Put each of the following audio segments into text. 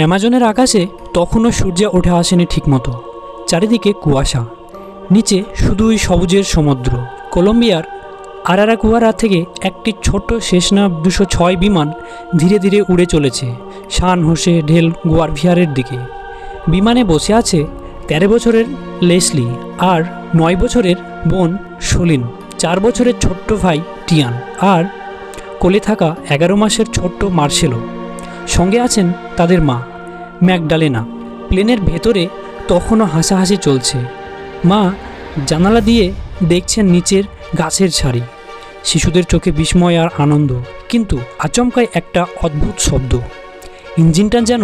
অ্যামাজনের আকাশে তখনও সূর্য উঠে আসেনি ঠিকমতো। চারিদিকে কুয়াশা। নিচে শুধুই সবুজের সমুদ্র। কলম্বিয়ার আরারাকুয়ারা থেকে একটি ছোট্ট শেষনা দুশো ছয় বিমান ধীরে ধীরে উড়ে চলেছে শান হোসে ঢেল গোয়ারভিয়ারের দিকে। বিমানে বসে আছে তেরো বছরের লেসলি আর নয় বছরের বোন সলিন চার বছরের ছোট্ট ভাই টিয়ান আর কোলে থাকা এগারো মাসের ছোট্ট মার্শেলো সঙ্গে আছেন তাদের মা। ম্যাকডালেনা। প্লেনের ভেতরে তখনও হাসাহাসি চলছে। মা জানালা দিয়ে দেখছেন নিচের গাছের ছাড়ি। শিশুদের চোখে বিস্ময় আর আনন্দ, কিন্তু আচমকায় একটা অদ্ভুত শব্দ। ইঞ্জিনটা যেন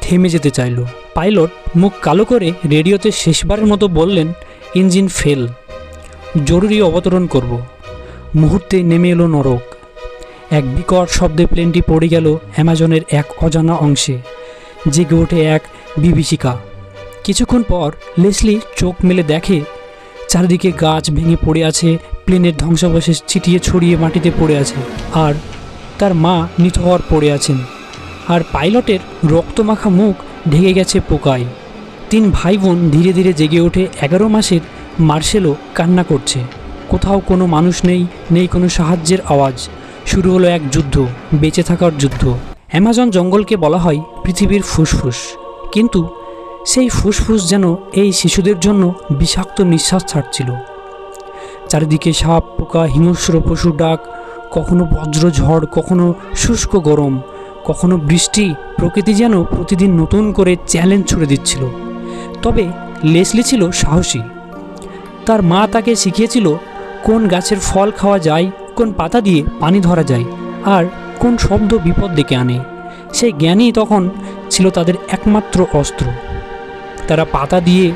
থেমে যেতে চাইল। পাইলট মুখ কালো করে রেডিওতে শেষবারের মতো বললেন, ইঞ্জিন ফেল। জরুরি অবতরণ করব। মুহূর্তে নেমে এলো নরক। এক বিকট শব্দে প্লেনটি পড়ে গেল অ্যামাজনের এক অজানা অংশে। জেগে ওঠে এক বিভীষিকা। কিছুক্ষণ পর লেসলি চোখ মেলে দেখে, চারিদিকে গাছ ভেঙে পড়ে আছে, প্লেনের ধ্বংসাবশেষ ছিটিয়ে ছড়িয়ে মাটিতে পড়ে আছে, আর তার মা নিথর পড়ে আছেন। আর পাইলটের রক্তমাখা মুখ ঢেকে গেছে পোকায়। তিন ভাই বোন ধীরে ধীরে জেগে ওঠে এগারো মাসের মার্শেলও কান্না করছে। কোথাও কোনো মানুষ নেই নেই কোনো সাহায্যের আওয়াজ। শুরু হলো এক যুদ্ধ, বেঁচে থাকার যুদ্ধ। অ্যামাজন জঙ্গলকে বলা হয় পৃথিবীর ফুসফুস। কিন্তু সেই ফুসফুস যেন এই শিশুদের জন্য বিষাক্ত নিঃশ্বাস ছাড়ছিল। চারিদিকে সাপ, পোকা, হিংস্র পশুর ডাক, কখনো বজ্র ঝড়, কখনো শুষ্ক গরম, কখনো বৃষ্টি, প্রকৃতি যেন প্রতিদিন নতুন করে চ্যালেঞ্জ ছুড়ে দিচ্ছিল। তবে লেসলি ছিল সাহসী। তার মা তাকে শিখিয়েছিল কোন গাছের ফল খাওয়া যায়, কোন পাতা দিয়ে পানি ধরা যায়, আর কোন শব্দ বিপদ ডেকে আনে, সেই জ্ঞানই তখন ছিল তাদের একমাত্র অস্ত্র। তারা পাতা দিয়ে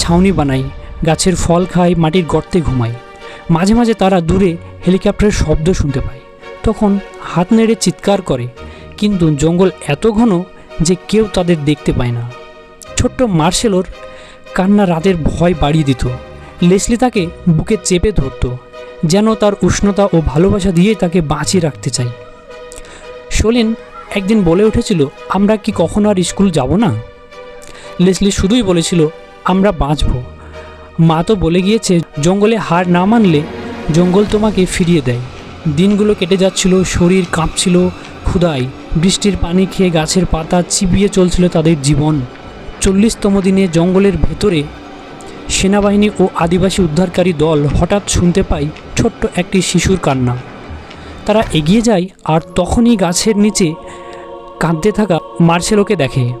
ছাউনি বানায়, গাছের ফল খায়, মাটির গর্তে ঘুমায়। মাঝে মাঝে তারা দূরে হেলিকপ্টারের শব্দ শুনতে পায়। তখন হাত নেড়ে চিৎকার করে, কিন্তু জঙ্গল এত ঘন যে কেউ তাদের দেখতে পায় না। ছোট্ট মার্শেলোর কান্না রাতের ভয় বাড়িয়ে দিত। লেসলি তাকে বুকে চেপে ধরতো, যেন তার উষ্ণতা ও ভালোবাসা দিয়ে তাকে বাঁচিয়ে রাখতে চাই সোলিন একদিন বলে উঠেছিল, আমরা কি কখনো আর স্কুল যাব না? লেসলি শুধুই বলেছিল, আমরা বাঁচব। মা তো বলে গিয়েছে, জঙ্গলে হার না মানলে জঙ্গল তোমাকে ফিরিয়ে দেয়। দিনগুলো কেটে যাচ্ছিল, শরীর কাঁপছিল ক্ষুদায় বৃষ্টির পানি খেয়ে গাছের পাতা চিবিয়ে চলছিল তাদের জীবন। চল্লিশতম দিনে জঙ্গলের ভেতরে সেনাবাহিনী ও আদিবাসী উদ্ধারকারী দল হঠাৎ শুনতে পাই ছোট্ট একটি শিশুর কান্না। তারা এগিয়ে যায় আর তখনই গাছের নিচে কাঁদতে থাকা মার্শেলোকে দেখে।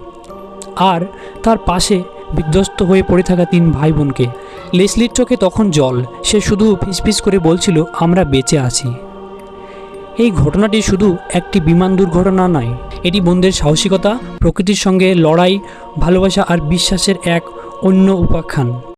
আর তার পাশে বিধ্বস্ত হয়ে পড়ে থাকা তিন ভাই বোনকে লেসলির চোখে তখন জল। সে শুধু ফিসফিস করে বলছিল, আমরা বেঁচে আছি। এই ঘটনাটি শুধু একটি বিমান দুর্ঘটনা নয়, এটি বোনদের সাহসিকতা, প্রকৃতির সঙ্গে লড়াই, ভালোবাসা আর বিশ্বাসের এক অন্য উপাখ্যান।